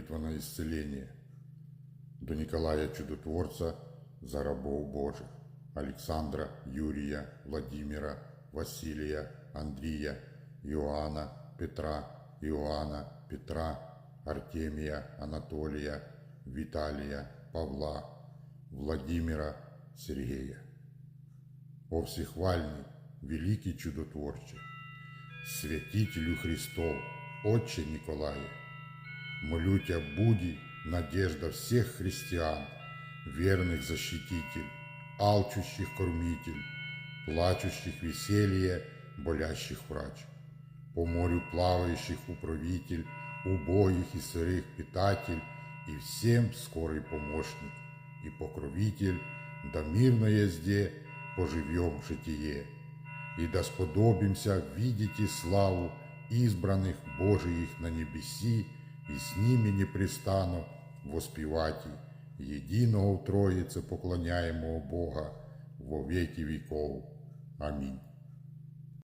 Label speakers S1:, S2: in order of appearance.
S1: молитва на исцеление. До Николая Чудотворца за рабов Божих. Александра, Юрия, Владимира, Василия, Андрія, Иоанна, Петра, Иоанна, Петра, Артемия, Анатолия, Виталия, Павла, Владимира, Сергея. О всехвальный, великий чудотворче, святителю Христов, Отче Николая, молю Тебя, буди надежда всех христиан, верных защититель, алчущих кормитель, плачущих веселье, болящих врач. По морю плавающих управитель, убогих и сырых питатель, и всем скорый помощник и покровитель, да мирно езде поживем житие. И да сподобимся видеть и славу избранных Божиих на небеси, и с ними непрестанно воспевать единого в Троице поклоняемого Бога во веки веков. Аминь.